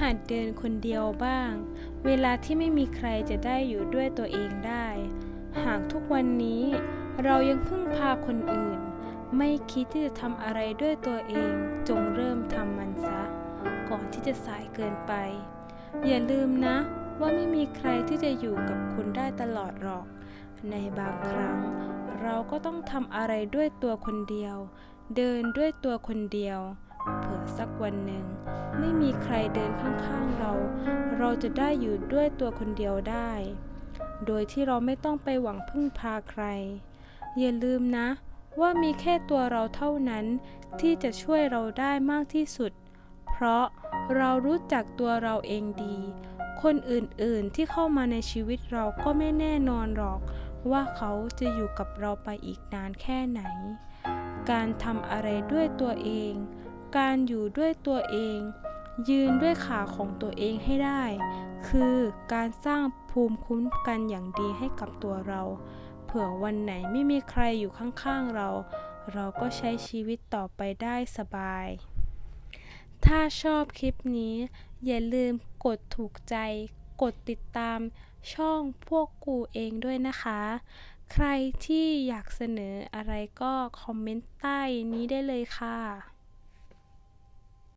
หัดเดินคนเดียวบ้าง เวลาที่ไม่มีใครจะได้อยู่ด้วยตัวเองได้ หากทุกวันนี้ เรายังพึ่งพาคนอื่น ไม่คิดที่จะทำอะไรด้วยตัวเอง จงเริ่มทำมันซะ ก่อนที่จะสายเกินไป อย่าลืมนะว่าไม่มีใครที่จะอยู่กับคุณได้ตลอดหรอก ในบางครั้ง เราก็ต้องทำอะไรด้วยตัวคนเดียว เดินด้วยตัวคนเดียว เผื่อสักวันหนึ่ง ไม่มีใครเดินข้างๆเรา เราจะได้อยู่ด้วยตัวคนเดียวได้ โดยที่เราไม่ต้องไปหวังพึ่งพาใคร อย่าลืมนะ ว่ามีแค่ตัวเราเท่านั้นที่จะช่วยเราได้มากที่สุด เพราะเรารู้จักตัวเราเองดี คนอื่นๆที่เข้ามาในชีวิตเราก็ไม่แน่นอนหรอก ว่าเขาจะอยู่กับเราไปอีกนานแค่ไหน การทำอะไรด้วยตัวเอง การอยู่ด้วยตัวเอง ยืนด้วยขาของตัวเองให้ได้ คือการสร้างภูมิคุ้มกันอย่างดีให้กับตัวเรา เผื่อวันไหนไม่มีใครอยู่ข้างๆเรา เราก็ใช้ชีวิตต่อไปได้สบาย ถ้าชอบคลิปนี้ อย่าลืมกดถูกใจ กดติดตามช่องพวกกูเองด้วยนะคะ ใครที่อยากเสนออะไรก็คอมเมนต์ใต้นี้ได้เลยค่ะ